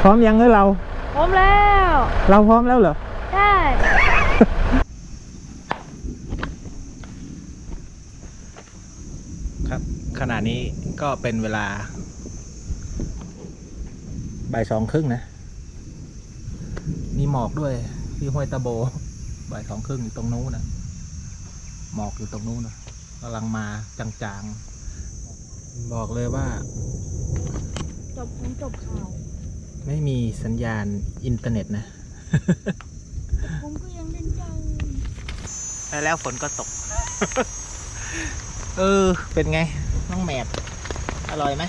พร้อมยังให้เรา พร้อมแล้ว เราพร้อมแล้วเหรอ ใช่ ครับขณะนี้ก็เป็นเวลาบ่ายสองครึ่งนะ มีหมอกด้วยที่ห้วยตะโบบ่ายสองครึ่งอยู่ตรงนู้นนะหมอกอยู่ตรงนู้นนะกำลังมาจางๆ บอกเลยว่า จบผมจบข่าว ไม่มีสัญญาณอินเทอร์เน็ตนะ ผมก็ยังเล่นใจแล้วฝนก็ตก เออ เป็นไง น้องแมดอร่อยไหม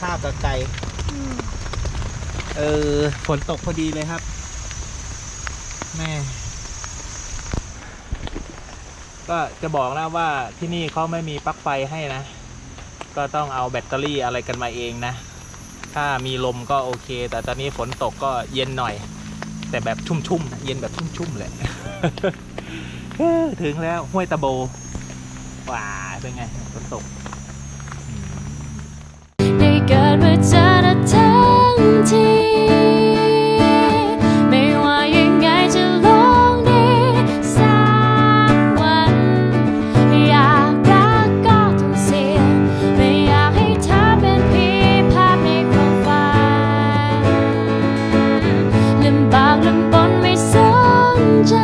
ข้าวกับไก่อืมเออ ฝนตกพอดีเลยครับ แม่ ก็จะบอกนะว่าที่นี่เขาไม่มีปลั๊กไฟให้นะ ก็ต้องเอาแบตเตอรี่อะไรกันมาเองนะ ถ้ามีลมก็โอเค แต่ตอนนี้ฝนตกก็เย็นหน่อย แต่แบบชุ่มๆเย็นแบบชุ่มๆเลยเฮ้ยถึงแล้วห้วยตะโบว้าเป็นไงฝนตกำบากลำบนไม่สนใจ